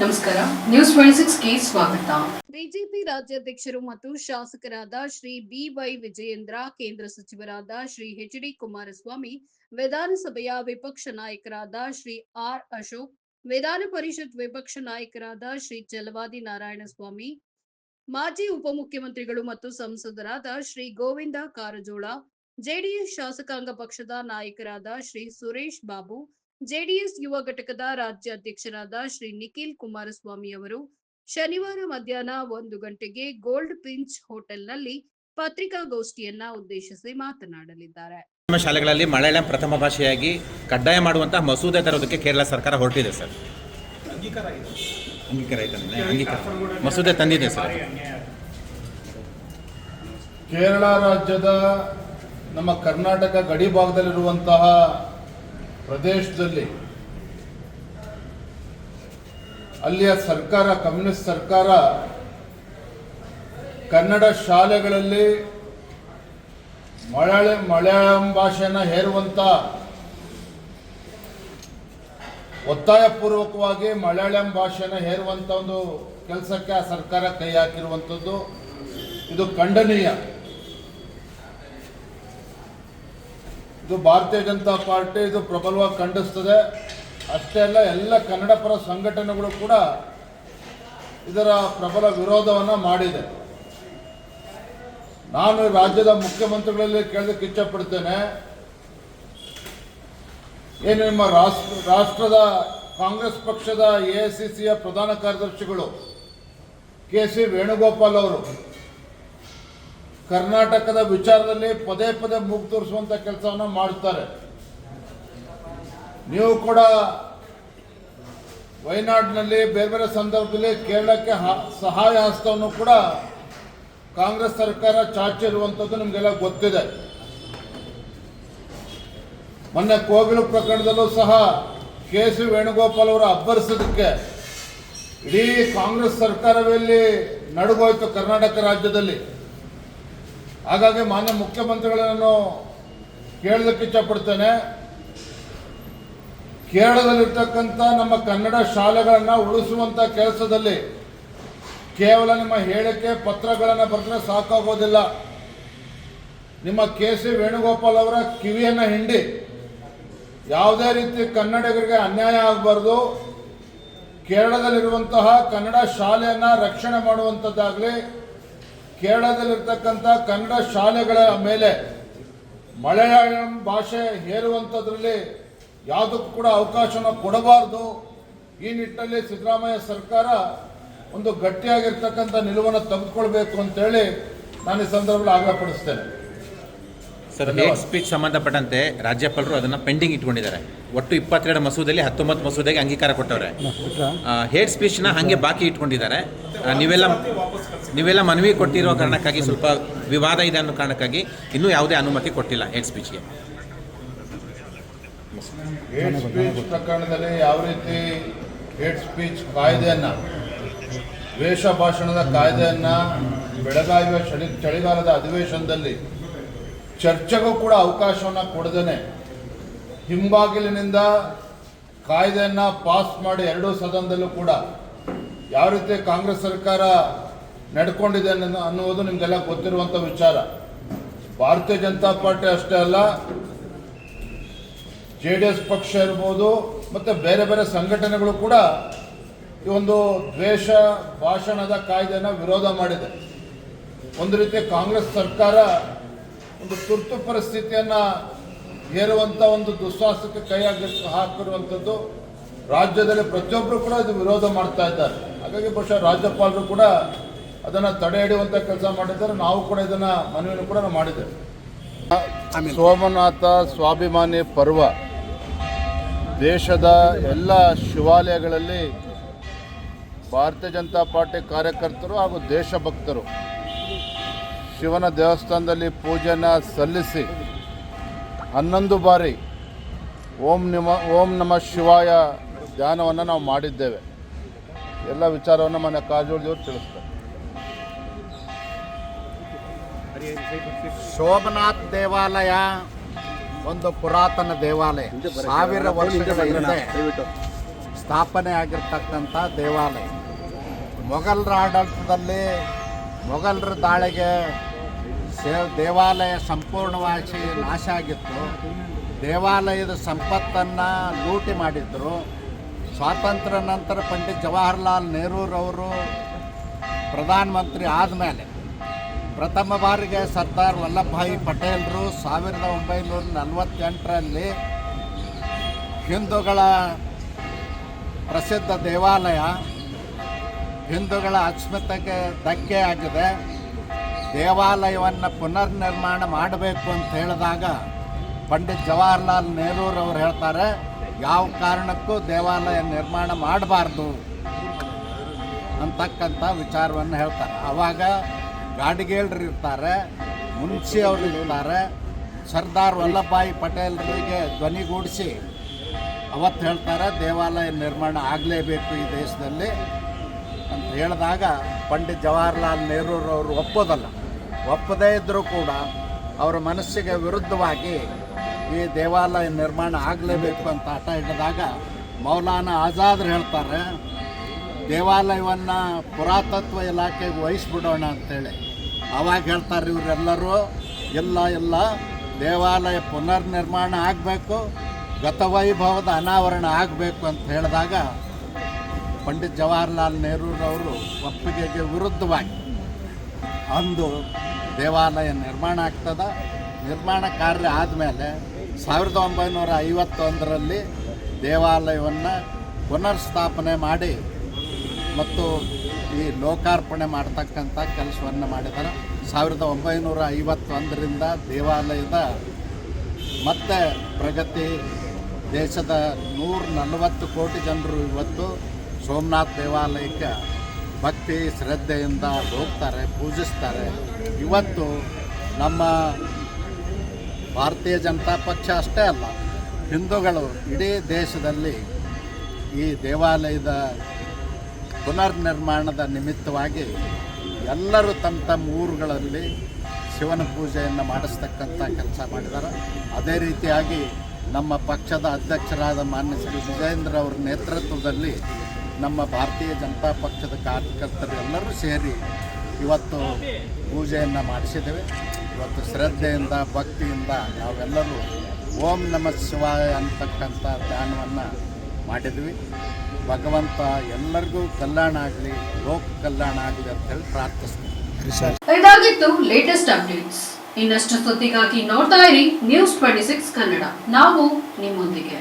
ನಮಸ್ಕಾರ. ನ್ಯೂಸ್ ಸ್ವಾಗತ. ಬಿಜೆಪಿ ರಾಜ್ಯಾಧ್ಯಕ್ಷರು ಮತ್ತು ಶಾಸಕರಾದ ಶ್ರೀ ಬಿವೈ ವಿಜಯೇಂದ್ರ, ಕೇಂದ್ರ ಸಚಿವರಾದ ಶ್ರೀ ಎಚ್ ಡಿ ಕುಮಾರಸ್ವಾಮಿ, ವಿಧಾನಸಭೆಯ ವಿಪಕ್ಷ ನಾಯಕರಾದ ಶ್ರೀ ಆರ್ ಅಶೋಕ್, ವಿಧಾನ ಪರಿಷತ್ ವಿಪಕ್ಷ ನಾಯಕರಾದ ಶ್ರೀ ಚಲವಾದಿ ನಾರಾಯಣಸ್ವಾಮಿ, ಮಾಜಿ ಉಪಮುಖ್ಯಮಂತ್ರಿಗಳು ಮತ್ತು ಸಂಸದರಾದ ಶ್ರೀ ಗೋವಿಂದ ಕಾರಜೋಳ, ಜೆಡಿಎಸ್ ಶಾಸಕಾಂಗ ಪಕ್ಷದ ನಾಯಕರಾದ ಶ್ರೀ ಸುರೇಶ್ ಬಾಬು ಜೆಡಿಎಸ್ ಯುವ ಘಟಕದ ರಾಜ್ಯಾಧ್ಯಕ್ಷರಾದ ಶ್ರೀ ನಿಖಿಲ್ ಕುಮಾರಸ್ವಾಮಿ ಅವರು ಶನಿವಾರ ಮಧ್ಯಾಹ್ನ ಒಂದು ಗಂಟೆಗೆ ಗೋಲ್ಡ್ ಪಿಂಚ್ ಹೋಟೆಲ್ನಲ್ಲಿ ಪತ್ರಿಕಾಗೋಷ್ಠಿಯನ್ನ ಉದ್ದೇಶಿಸಿ ಮಾತನಾಡಲಿದ್ದಾರೆ. ನಮ್ಮ ಶಾಲೆಗಳಲ್ಲಿ ಮಲಯಾಳಂ ಪ್ರಥಮ ಭಾಷೆಯಾಗಿ ಕಡ್ಡಾಯ ಮಾಡುವಂತಹ ಮಸೂದೆ ತರೋದಕ್ಕೆ ಕೇರಳ ಸರ್ಕಾರ ಹೊರಟಿದೆ ಸರ್. ಅಂಗೀಕಾರ ಆಯ್ತಾ ನಿನ್ನೆ? ಅಂಗೀಕಾರ. ಮಸೂದೆ ತಂದಿದೆ ಸರ್. ಕೇರಳ ರಾಜ್ಯದ ನಮ್ಮ ಕರ್ನಾಟಕ ಗಡಿ ಭಾಗದಲ್ಲಿರುವಂತಹ ಪ್ರದೇಶದಲ್ಲಿ. ಅಲ್ಲಿಯ ಸರ್ಕಾರ, ಕಮ್ಯುನಿಸ್ಟ್ ಸರ್ಕಾರ ಕನ್ನಡ ಶಾಲೆಗಳಲ್ಲಿ ಮಲಯಾಳಿ ಮಲಯಾಳಂ ಭಾಷೆಯನ್ನು ಹೇರುವಂತ ಒತ್ತಾಯಪೂರ್ವಕವಾಗಿ ಮಲಯಾಳಂ ಭಾಷೆಯನ್ನು ಹೇರುವಂಥ ಒಂದು ಕೆಲಸಕ್ಕೆ ಆ ಸರ್ಕಾರ ಕೈ ಹಾಕಿರುವಂಥದ್ದು ಇದು ಖಂಡನೀಯ. ಇದು ಭಾರತೀಯ ಜನತಾ ಪಾರ್ಟಿ, ಇದು ಪ್ರಬಲವಾಗಿ ಖಂಡಿಸ್ತದೆ. ಅಷ್ಟೇ ಅಲ್ಲ, ಎಲ್ಲ ಕನ್ನಡ ಪರ ಸಂಘಟನೆಗಳು ಕೂಡ ಇದರ ಪ್ರಬಲ ವಿರೋಧವನ್ನು ಮಾಡಿದೆ. ನಾನು ರಾಜ್ಯದ ಮುಖ್ಯಮಂತ್ರಿಗಳಲ್ಲಿ ಕೇಳೋದಕ್ಕೆ ಇಚ್ಛಪಡ್ತೇನೆ. ಏನು ನಿಮ್ಮ ರಾಷ್ಟ್ರ ರಾಷ್ಟ್ರದ ಕಾಂಗ್ರೆಸ್ ಪಕ್ಷದ ಎ ಪ್ರಧಾನ ಕಾರ್ಯದರ್ಶಿಗಳು ಕೆ ಸಿ ವೇಣುಗೋಪಾಲ್ ಅವರು ಕರ್ನಾಟಕದ ವಿಚಾರದಲ್ಲಿ ಪದೇ ಪದೇ ಮೂಗು ತೋರಿಸುವಂತ ಕೆಲಸವನ್ನು ಮಾಡ್ತಾರೆ ನೀವು ಕೂಡ ವಯನಾಡಿನಲ್ಲಿ ಬೇರೆ ಬೇರೆ ಸಂದರ್ಭದಲ್ಲಿ ಕೇರಳಕ್ಕೆ ಸಹಾಯ ಹಸ್ತವನ್ನು ಕೂಡ ಕಾಂಗ್ರೆಸ್ ಸರ್ಕಾರ ಚಾಚಿರುವಂಥದ್ದು ನಿಮಗೆಲ್ಲ ಗೊತ್ತಿದೆ. ಮೊನ್ನೆ ಕೋಗಿಲು ಪ್ರಕರಣದಲ್ಲೂ ಸಹ ಕೆ ಸಿ ವೇಣುಗೋಪಾಲ್ ಅವರು ಅಬ್ಬರಿಸೋದಕ್ಕೆ ಇಡೀ ಕಾಂಗ್ರೆಸ್ ಸರ್ಕಾರವೇ ಇಲ್ಲಿ ನಡುಗೋಯ್ತು ಕರ್ನಾಟಕ ರಾಜ್ಯದಲ್ಲಿ. ಹಾಗಾಗಿ ಮಾನ್ಯ ಮುಖ್ಯಮಂತ್ರಿಗಳನ್ನು ಕೇಳಲಿಕ್ಕೆ ಇಚ್ಛಪಡ್ತೇನೆ ಕೇರಳದಲ್ಲಿರ್ತಕ್ಕಂಥ ನಮ್ಮ ಕನ್ನಡ ಶಾಲೆಗಳನ್ನು ಉಳಿಸುವಂಥ ಕೆಲಸದಲ್ಲಿ ಕೇವಲ ನಿಮ್ಮ ಹೇಳಿಕೆ, ಪತ್ರಗಳನ್ನು ಬರೆದ್ರೆ ಸಾಕಾಗೋದಿಲ್ಲ. ನಿಮ್ಮ ಕೆ ಸಿ ವೇಣುಗೋಪಾಲ್ ಅವರ ಕಿವಿಯನ್ನು ಹಿಂಡಿ. ಯಾವುದೇ ರೀತಿ ಕನ್ನಡಿಗರಿಗೆ ಅನ್ಯಾಯ ಆಗಬಾರ್ದು. ಕೇರಳದಲ್ಲಿರುವಂತಹ ಕನ್ನಡ ಶಾಲೆಯನ್ನು ರಕ್ಷಣೆ ಮಾಡುವಂಥದ್ದಾಗಲಿ ಕೇರಳದಲ್ಲಿರ್ತಕ್ಕಂಥ ಕನ್ನಡ ಶಾಲೆಗಳ ಮೇಲೆ ಮಲಯಾಳಂ ಭಾಷೆ ಹೇರುವಂಥದ್ರಲ್ಲಿ ಯಾವುದಕ್ಕೂ ಕೂಡ ಅವಕಾಶನ ಕೊಡಬಾರ್ದು. ಈ ನಿಟ್ಟಿನಲ್ಲಿ ಸಿದ್ದರಾಮಯ್ಯ ಸರ್ಕಾರ ಒಂದು ಗಟ್ಟಿಯಾಗಿರ್ತಕ್ಕಂಥ ನಿಲುವನ್ನು ತೆಗೆದುಕೊಳ್ಬೇಕು ಅಂತೇಳಿ ನಾನು ಈ ಸಂದರ್ಭದಲ್ಲಿ ಆಗ್ರಹಪಡಿಸ್ತೇನೆ. ಸರ್ ಹೇಟ್ ಸ್ಪೀಚ್ ಸಂಬಂಧಪಟ್ಟಂತೆ ರಾಜ್ಯಪಾಲರು ಅದನ್ನ ಪೆಂಡಿಂಗ್ ಇಟ್ಕೊಂಡಿದ್ದಾರೆ. ಒಟ್ಟು ಇಪ್ಪತ್ತೆರಡು ಮಸೂದೆಯಲ್ಲಿ ಹತ್ತೊಂಬತ್ತು ಮಸೂದೆಗೆ ಅಂಗೀಕಾರ ಕೊಟ್ಟವ್ರೆ. ಹೇಟ್ ಸ್ಪೀಚ್ನ ಹಾಗೆ ಬಾಕಿ ಇಟ್ಕೊಂಡಿದ್ದಾರೆ. ನೀವೆಲ್ಲ ನೀವೆಲ್ಲ ಮನವಿ ಕೊಟ್ಟಿರೋ ಕಾರಣಕ್ಕಾಗಿ ಸ್ವಲ್ಪ ವಿವಾದ ಇದೆ ಅನ್ನೋ ಕಾರಣಕ್ಕಾಗಿ ಇನ್ನೂ ಯಾವುದೇ ಅನುಮತಿ ಕೊಟ್ಟಿಲ್ಲ ಹೇಟ್ ಸ್ಪೀಚ್ಗೆ ಹೇಟ್ ಸ್ಪೀಚ್ ಪ್ರಕರಣದಲ್ಲಿ ಯಾವ ರೀತಿ ಹೇಟ್ ಸ್ಪೀಚ್ ಕಾಯ್ದೆಯನ್ನ ವೇಷ ಭಾಷಣದ ಕಾಯ್ದೆಯನ್ನ ಬೆಳಗಾವಿಯ ಚಳಿ ಚಳಿಗಾಲದ ಅಧಿವೇಶನದಲ್ಲಿ ಚರ್ಚೆಗೂ ಕೂಡ ಅವಕಾಶವನ್ನು ಕೊಡದೇನೆ. ಹಿಂಬಾಗಿಲಿನಿಂದ ಕಾಯ್ದೆಯನ್ನು ಪಾಸ್ ಮಾಡಿ ಎರಡೂ ಸದನದಲ್ಲೂ ಕೂಡ ಯಾವ ರೀತಿ ಕಾಂಗ್ರೆಸ್ ಸರ್ಕಾರ ನಡ್ಕೊಂಡಿದೆ ಅನ್ನೋ- ಅನ್ನುವುದು ನಿಮಗೆಲ್ಲ ಗೊತ್ತಿರುವಂಥ ವಿಚಾರ. ಭಾರತೀಯ ಜನತಾ ಪಾರ್ಟಿ ಅಷ್ಟೇ ಅಲ್ಲ, ಜೆ ಡಿ ಎಸ್ ಪಕ್ಷ ಇರ್ಬೋದು, ಮತ್ತು ಬೇರೆ ಬೇರೆ ಸಂಘಟನೆಗಳು ಕೂಡ ಈ ಒಂದು ದ್ವೇಷ, ಭಾಷಣದ ಕಾಯ್ದೆಯನ್ನು ವಿರೋಧ ಮಾಡಿದೆ. ಒಂದು ರೀತಿ ಕಾಂಗ್ರೆಸ್ ಸರ್ಕಾರ ಒಂದು ತುರ್ತು ಪರಿಸ್ಥಿತಿಯನ್ನು ಹೇರುವಂಥ ಒಂದು ದುಸ್ಸಾಹಸಕ್ಕೆ ಕೈ ಹಾಕಿ ಹಾಕಿರುವಂಥದ್ದು ರಾಜ್ಯದಲ್ಲಿ ಪ್ರತಿಯೊಬ್ಬರು ಕೂಡ ಇದು ವಿರೋಧ ಮಾಡ್ತಾ ಇದ್ದಾರೆ. ಹಾಗಾಗಿ ಬಹುಶಃ ರಾಜ್ಯಪಾಲರು ಕೂಡ ಅದನ್ನು ತಡೆ ಹಿಡಿಯುವಂಥ ಕೆಲಸ ಮಾಡಿದ್ದಾರೆ. ನಾವು ಕೂಡ ಇದನ್ನು ಮನವಿಯನ್ನು ಕೂಡ ನಾವು ಮಾಡಿದ್ದೇವೆ. ಸೋಮನಾಥ ಸ್ವಾಭಿಮಾನಿ ಪರ್ವ ದೇಶದ ಎಲ್ಲ ಶಿವಾಲಯಗಳಲ್ಲಿ ಭಾರತೀಯ ಜನತಾ ಪಾರ್ಟಿ ಕಾರ್ಯಕರ್ತರು ಹಾಗೂ ದೇಶಭಕ್ತರು ಶಿವನ ದೇವಸ್ಥಾನದಲ್ಲಿ ಪೂಜೆನ ಸಲ್ಲಿಸಿ ಹನ್ನೊಂದು ಬಾರಿ ಓಂ ನಿಮ, ಓಂ ನಮ ಶಿವಾಯ ಧ್ಯಾನವನ್ನು ನಾವು ಮಾಡಿದ್ದೇವೆ. ಎಲ್ಲ ವಿಚಾರವನ್ನು ಮನೆ ಕಾರಜೋಳದೇವರು ತಿಳಿಸ್ತಾರೆ. ಶೋಭನಾಥ್ ದೇವಾಲಯ ಒಂದು ಪುರಾತನ ದೇವಾಲಯ. ಸಾವಿರ ವರ್ಷಗಳ ಹಿಂದೆ ಸ್ಥಾಪನೆ ಆಗಿರ್ತಕ್ಕಂಥ ದೇವಾಲಯ. ಮೊಘಲರ ಆಡಳಿತದಲ್ಲಿ ಮೊಘಲರ ದಾಳಿಗೆ ಸೇ ದೇವಾಲಯ ಸಂಪೂರ್ಣವಾಗಿ ನಾಶ ಆಗಿತ್ತು. ದೇವಾಲಯದ ಸಂಪತ್ತನ್ನು ಲೂಟಿ ಮಾಡಿದ್ದರು ಸ್ವಾತಂತ್ರ್ಯ ನಂತರ ಪಂಡಿತ್ ಜವಾಹರ್ಲಾಲ್ ನೆಹರೂರವರು ಪ್ರಧಾನಮಂತ್ರಿ ಆದಮೇಲೆ ಪ್ರಥಮ ಬಾರಿಗೆ ಸರ್ದಾರ್ ವಲ್ಲಭಭಾಯಿ ಪಟೇಲರು ಸಾವಿರದ ಒಂಬೈನೂರ ನಲವತ್ತೆಂಟರಲ್ಲಿ ಹಿಂದೂಗಳ ಪ್ರಸಿದ್ಧ ದೇವಾಲಯ ಹಿಂದೂಗಳ ಅಸ್ಮಿತೆಗೆ ಧಕ್ಕೆ ಆಗಿದೆ. ದೇವಾಲಯವನ್ನು ಪುನರ್ ನಿರ್ಮಾಣ ಮಾಡಬೇಕು ಅಂತ ಹೇಳಿದಾಗ ಪಂಡಿತ್ ಜವಾಹರ್ಲಾಲ್ ಅವರು ಹೇಳ್ತಾರೆ, ಯಾವ ಕಾರಣಕ್ಕೂ ದೇವಾಲಯ ನಿರ್ಮಾಣ ಮಾಡಬಾರ್ದು ಅಂತಕ್ಕಂಥ ವಿಚಾರವನ್ನು ಹೇಳ್ತಾರೆ. ಆವಾಗ ಗಾಡಿಗೇಳ್ರು ಇರ್ತಾರೆ ಮುನ್ಸಿ ಅವರು ಇರ್ತಾರೆ, ಸರ್ದಾರ್ ವಲ್ಲಭಭಾಯಿ ಪಟೇಲರಿಗೆ ಧ್ವನಿಗೂಡಿಸಿ ಅವತ್ತು ಹೇಳ್ತಾರೆ, ದೇವಾಲಯ ನಿರ್ಮಾಣ ಆಗಲೇಬೇಕು ಈ ದೇಶದಲ್ಲಿ. ಅಂತ ಹೇಳಿದಾಗ ಪಂಡಿತ್ ಜವಾಹರ್ಲಾಲ್ ನೆಹರೂರವರು ಒಪ್ಪೋದಲ್ಲ. ಒಪ್ಪದೇ ಇದ್ದರೂ ಕೂಡ ಅವರ ಮನಸ್ಸಿಗೆ ವಿರುದ್ಧವಾಗಿ ಈ ದೇವಾಲಯ ನಿರ್ಮಾಣ ಆಗಲೇಬೇಕು ಅಂತ ಆಟ ಹಿಡಿದಾಗ ಮೌಲಾನ ಆಜಾದ್ರು ಹೇಳ್ತಾರೆ, ದೇವಾಲಯವನ್ನು ಪುರಾತತ್ವ ಇಲಾಖೆಗೆ ವಹಿಸ್ಬಿಡೋಣ ಅಂತೇಳಿ. ಅವಾಗ ಹೇಳ್ತಾರೆ ಇವರೆಲ್ಲರೂ, ಇಲ್ಲ ಇಲ್ಲ, ದೇವಾಲಯ ಪುನರ್ ನಿರ್ಮಾಣ ಆಗಬೇಕು, ಗತವೈಭವದ ಅನಾವರಣ ಆಗಬೇಕು ಅಂತ ಹೇಳಿದಾಗ ಪಂಡಿತ್ ಜವಾಹರ್ಲಾಲ್ ನೆಹರೂರವರು ಒಪ್ಪಿಗೆಗೆ ವಿರುದ್ಧವಾಗಿ ಅಂದು ದೇವಾಲಯ ನಿರ್ಮಾಣ ಆಗ್ತದ. ನಿರ್ಮಾಣ ಕಾರ್ಯ ಆದಮೇಲೆ ಸಾವಿರದ ಒಂಬೈನೂರ ಐವತ್ತೊಂದರಲ್ಲಿ ದೇವಾಲಯವನ್ನು ಪುನರ್ ಸ್ಥಾಪನೆ ಮಾಡಿ ಮತ್ತು ಈ ಲೋಕಾರ್ಪಣೆ ಮಾಡ್ತಕ್ಕಂಥ ಕೆಲಸವನ್ನು ಮಾಡಿದ್ದಾರೆ ಸಾವಿರದ ಒಂಬೈನೂರ ಐವತ್ತೊಂದರಿಂದ ದೇವಾಲಯದ ಮತ್ತೆ ಪ್ರಗತಿ ದೇಶದ ನೂರ ನಲವತ್ತು ಕೋಟಿ ಜನರು ಇವತ್ತು ಸೋಮನಾಥ್ ದೇವಾಲಯಕ್ಕೆ ಭಕ್ತಿ, ಶ್ರದ್ಧೆಯಿಂದ ಹೋಗ್ತಾರೆ, ಪೂಜಿಸ್ತಾರೆ. ಇವತ್ತು ನಮ್ಮ ಭಾರತೀಯ ಜನತಾ ಪಕ್ಷ ಅಷ್ಟೇ ಅಲ್ಲ, ಹಿಂದೂಗಳು ಇಡೀ ದೇಶದಲ್ಲಿ ಈ ದೇವಾಲಯದ ಪುನರ್ನಿರ್ಮಾಣದ ನಿಮಿತ್ತವಾಗಿ ಎಲ್ಲರೂ ತಮ್ಮ ತಮ್ಮ ಊರುಗಳಲ್ಲಿ ಶಿವನ ಪೂಜೆಯನ್ನು ಮಾಡಿಸ್ತಕ್ಕಂಥ ಕೆಲಸ ಮಾಡಿದ್ದಾರೆ. ಅದೇ ರೀತಿಯಾಗಿ ನಮ್ಮ ಪಕ್ಷದ ಅಧ್ಯಕ್ಷರಾದ ಮಾನ್ಯ ಶ್ರೀ ವಿಜಯೇಂದ್ರ ಅವರ ನೇತೃತ್ವದಲ್ಲಿ ನಮ್ಮ ಭಾರತೀಯ ಜನತಾ ಪಕ್ಷದ ಕಾರ್ಯಕರ್ತರೆಲ್ಲರೂ ಸೇರಿ ಇವತ್ತು ಪೂಜೆಯನ್ನು ಮಾಡಿಸಿದ್ದೇವೆ. ಇವತ್ತು ಶ್ರದ್ಧೆಯಿಂದ, ಭಕ್ತಿಯಿಂದ ನಾವೆಲ್ಲರೂ ಓಂ ನಮಃ ಶಿವಾಯ ಅಂತಕ್ಕಂಥ ಧ್ಯಾನವನ್ನು ಮಾಡಿದ್ವಿ. ಭಗವಂತ ಎಲ್ಲರಿಗೂ ಕಲ್ಯಾಣ ಆಗಲಿ, ಲೋಕ ಕಲ್ಯಾಣ ಆಗಲಿ ಅಂತ ಹೇಳಿ ಪ್ರಾರ್ಥಿಸ್ತೀವಿ. ಇದಾಗಿತ್ತು ಲೇಟೆಸ್ಟ್ ಅಪ್ಡೇಟ್ಸ್ ಇನ್ನಷ್ಟು ಸುದ್ದಿಗಾಗಿ ನೋಡ್ತಾ ಇರಿ ನ್ಯೂಸ್ ಟ್ವೆಂಟಿ ಸಿಕ್ಸ್ ಕನ್ನಡ. ನಾವು ನಿಮ್ಮೊಂದಿಗೆ.